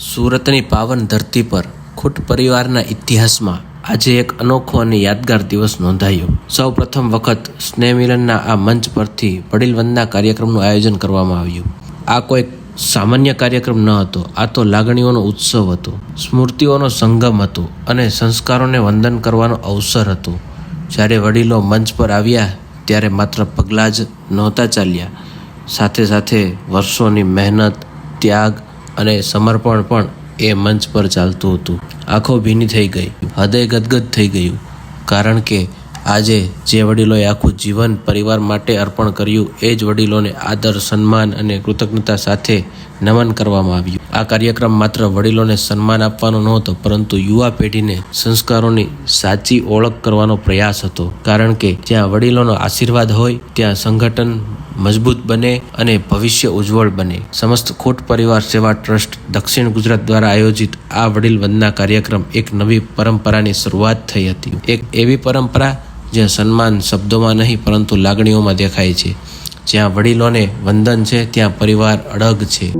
સુરતની પાવન ધરતી પર ખૂટ પરિવારના ઇતિહાસમાં આજે એક અનોખો અને યાદગાર દિવસ નોંધાયો. સૌ પ્રથમ વખત સ્નેહમિલનના આ મંચ પરથી વડીલ વંદના કાર્યક્રમનું આયોજન કરવામાં આવ્યું. આ કોઈ સામાન્ય કાર્યક્રમ ન હતો, આ તો લાગણીઓનો ઉત્સવ હતો, સ્મૃતિઓનો સંગમ હતો અને સંસ્કારોને વંદન કરવાનો અવસર હતો. જ્યારે વડીલો મંચ પર આવ્યા, ત્યારે માત્ર પગલાં જ નહોતા ચાલ્યા. સાથે સાથે વર્ષોની મહેનત, ત્યાગ અને સમર્પણ પણ એ મંચ પર ચાલતું હતું. આંખો ભીની થઈ ગઈ. હૃદય ગદગદ થઈ ગયું. કારણ કે આજે જે વડીલોએ આખું જીવન પરિવાર માટે અર્પણ કર્યું, એ જ વડીલોને આદર, સન્માન અને કૃતજ્ઞતા સાથે નમન કરવામાં આવ્યું. આ કાર્યક્રમ માત્ર વડીલોને સન્માન આપવાનો નહોતો, પરંતુ યુવા પેઢીને સંસ્કારોની સાચી ઓળખ કરવાનો પ્રયાસ હતો. કારણ કે જ્યાં વડીલોનો આશીર્વાદ હોય, ત્યાં સંગઠન મજબૂત બને અને ભવિષ્ય ઉજ્જવળ બને. સમસ્ત ખોટ પરિવાર સેવા ટ્રસ્ટ દક્ષિણ ગુજરાત દ્વારા આયોજિત આ વડીલ વંદના કાર્યક્રમ એક નવી પરંપરાની શરૂઆત થઈ હતી. એક એવી પરંપરા જ્યાં સન્માન શબ્દોમાં નહીં, પરંતુ લાગણીઓમાં દેખાય છે. જ્યાં વડીલોને વંદન છે, ત્યાં પરિવાર અડગ છે.